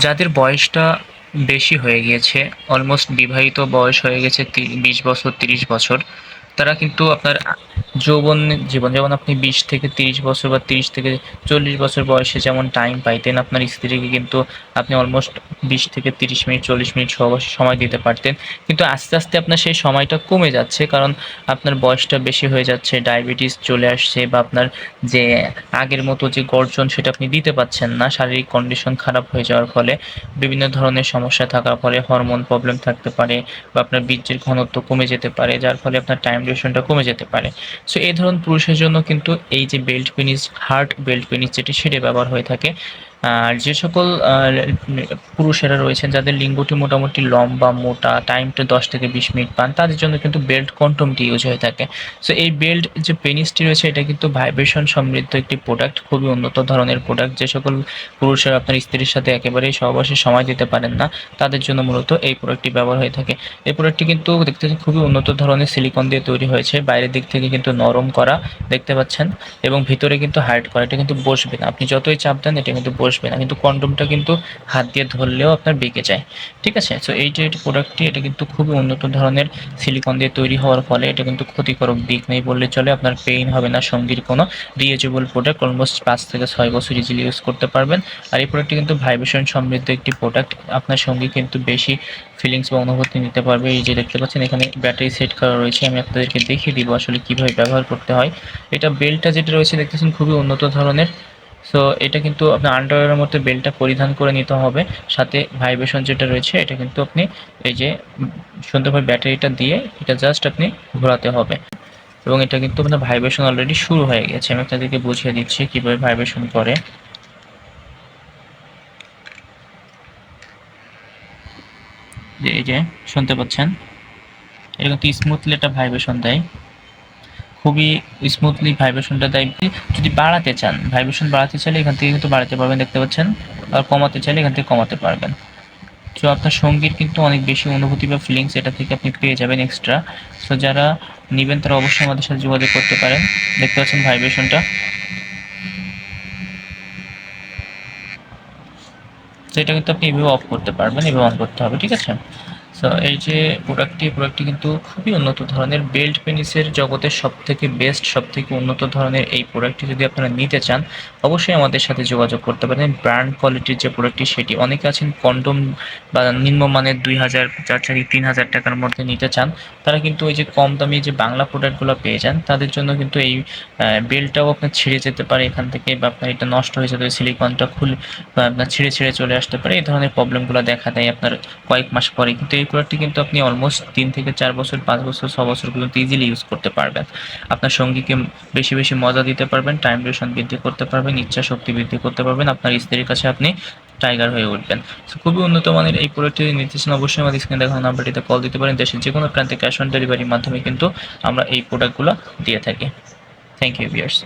যাদের বয়সটা বেশি হয়ে গিয়েছে অলমোস্ট বিবাহিত বয়স হয়ে গেছে বিশ বছর তিরিশ বছর তারা কিন্তু আপনার যৌবন জীবন, যেমন আপনি বিশ থেকে তিরিশ বছর বা তিরিশ থেকে চল্লিশ বছর বয়সে যেমন টাইম পাইতেন, আপনার স্ত্রীকে কিন্তু আপনি অলমোস্ট বিশ থেকে তিরিশ মিনিট, চল্লিশ মিনিট সময় দিতে পারতেন। কিন্তু আস্তে আস্তে আপনার সেই সময়টা কমে যাচ্ছে কারণ আপনার বয়সটা বেশি হয়ে যাচ্ছে ডায়াবেটিস চলে আসছে বা আপনার যে আগের মতো যে গর্জন সেটা আপনি দিতে পাচ্ছেন না, শারীরিক কন্ডিশন খারাপ হয়ে যাওয়ার ফলে বিভিন্ন ধরনের সমস্যা থাকার ফলে হরমোন প্রবলেম থাকতে পারে বা আপনার বীর্যের ঘনত্ব কমে যেতে পারে, যার ফলে আপনার টাইম ডিউরেশনটা কমে যেতে পারে। সো এই ধরুন পুরুষের জন্য কিন্তু এই যে belt penis heart belt penis যেটি, সেটি ব্যবহার হয়ে থাকে। আর যে সকল পুরুষেরা রয়েছেন যাদের লিঙ্গটি মোটামুটি লম্বা, মোটা টাইমটা দশ থেকে বিশ মিনিট পান, তাদের জন্য কিন্তু বেল্ট কন্টমটি ইউজ হয়ে থাকে। সো এই বেল্ট যে পেনিসটি রয়েছে, এটা কিন্তু ভাইব্রেশন সমৃদ্ধ একটি প্রোডাক্ট খুবই উন্নত ধরনের প্রোডাক্ট যে সকল পুরুষেরা আপনার স্ত্রীর সাথে একেবারেই সহবাসে সময় দিতে পারেন না, তাদের জন্য মূলত এই প্রোডাক্টটি ব্যবহার হয়ে থাকে। এই প্রোডাক্টটি কিন্তু দেখতে খুবই উন্নত ধরনের সিলিকন দিয়ে তৈরি হয়েছে। বাইরের দিক থেকে কিন্তু নরম করা দেখতে পাচ্ছেন এবং ভিতরে কিন্তু হাইড করা, এটা কিন্তু বসবে না। আপনি যতই চাপ দেন, এটা কিন্তু বসবে না, কিন্তু কন্ডোমটা কিন্তু হাত দিয়ে ধরলেও আপনার বেঁকে যায়। ঠিক আছে? সো এই যে প্রোডাক্টটি এটা কিন্তু খুবই উন্নত ধরনের সিলিকন দিয়ে তৈরি হওয়ার ফলে এটা কিন্তু ক্ষতিকারক দিক নেই বললে চলে, আপনার পেইন হবে না, সঙ্গীর কোনো রিএজেবল প্রোডাক্ট অলমোস্ট পাঁচ থেকে ছয় বছর ইজিলি ইউজ করতে পারবেন। আর এই প্রোডাক্টটি কিন্তু ভাইব্রেশন সমৃদ্ধ একটি প্রোডাক্ট আপনার সঙ্গী কিন্তু বেশি ফিলিংস বা অনুভূতি নিতে পারবে। এই যে দেখতে পাচ্ছেন, এখানে ব্যাটারি সেট করা রয়েছে, আমি আপনাদেরকে দেখিয়ে দিব আসলে কীভাবে ব্যবহার করতে হয়। এটা বেলটা যেটা রয়েছে, দেখতেছেন, খুবই উন্নত ধরনের সো এটা কিন্তু আপনার আন্ডারওয়্যারের মধ্যে বেল্টটা পরিধান করে নিতে হবে। সাথে ভাইব্রেশন যেটা রয়েছে, এটা কিন্তু আপনি এই যে সুন্দরভাবে ব্যাটারিটা দিয়ে এটা জাস্ট আপনি ঘোরাতে হবে। এবং এটা কিন্তু আপনার ভাইব্রেশন অলরেডি শুরু হয়ে গেছে। আমি আপনাদেরকে বুঝিয়ে দিচ্ছি কীভাবে ভাইব্রেশন করে। এই যে, শুনতে পাচ্ছেন? এটা কিন্তু স্মুথলি একটা ভাইব্রেশন দেয়। খুবই স্মুথলি ভাইব্রেশনটা দেয়। যদি বাড়াতে চান ভাইব্রেশন বাড়াতে চাইলে এখান থেকে কিন্তু বাড়াতে পারবেন, দেখতে পাচ্ছেন? আর কমাতে চাইলে এখান থেকে কমাতে পারবেন। তো আপনার সঙ্গীর কিন্তু অনেক বেশি অনুভূতি বা ফিলিংস এটা থেকে আপনি পেয়ে যাবেন এক্সট্রা সো যারা নেবেন, তারা অবশ্যই আমাদের সাথে যোগাযোগ করতে পারেন। দেখতে পাচ্ছেন ভাইব্রেশনটা তো এটা কিন্তু আপনি এভাবে অফ করতে পারবেন, এভাবে অন করতে হবে, ঠিক আছে? এই যে প্রোডাক্টটি প্রোডাক্টটি কিন্তু খুবই উন্নত ধরনের বেল্ট পেনিসের জগতের সব থেকে বেস্ট সব থেকে উন্নত ধরনের এই প্রোডাক্টটি যদি আপনারা নিতে চান, অবশ্যই আমাদের সাথে যোগাযোগ করতে পারেন। ব্র্যান্ড কোয়ালিটির যে প্রোডাক্টটি সেটি অনেকে আছেন কন্ডম বা নিম্নমানের দুই হাজার, চার চারি তিন হাজার টাকার মধ্যে নিতে চান। তারা কিন্তু ওই যে কম দামি যে বাংলা প্রোডাক্টগুলো পেয়ে যান, তাদের জন্য কিন্তু এই বেল্টটাও আপনার ছিঁড়ে যেতে পারে এখান থেকে বা আপনার এটা নষ্ট হয়ে যেতে সিলিকনটা খুলে আপনার ছিঁড়ে ছিঁড়ে চলে আসতে পারে। এই ধরনের প্রবলেমগুলো দেখা দেয় আপনার কয়েক মাস পরে। কিন্তু এই প্রোডাক্টটি কিন্তু আপনি অলমোস্ট তিন থেকে চার বছর, পাঁচ বছর, ছ বছর পর্যন্ত ইজিলি ইউজ করতে পারবেন। আপনার সঙ্গীকে বেশি বেশি মজা দিতে পারবেন টাইম ডিউরেশন বৃদ্ধি করতে পারবেন, ইচ্ছা শক্তি বৃদ্ধি করতে পারবেন, আপনার স্ত্রীর কাছে আপনি টাইগার হয়ে উঠবেন। সো খুবই উন্নত মানের এই প্রোডাক্টটি চান অবশ্যই আমাদের স্ক্রিনে দেখানো নাম্বারটিতে কল দিতে পারেন। দেশের যে কোনো প্রান্তে ক্যাশ অন ডেলিভারির মাধ্যমে কিন্তু আমরা এই প্রোডাক্টগুলো দিয়ে থাকি। Thank you viewers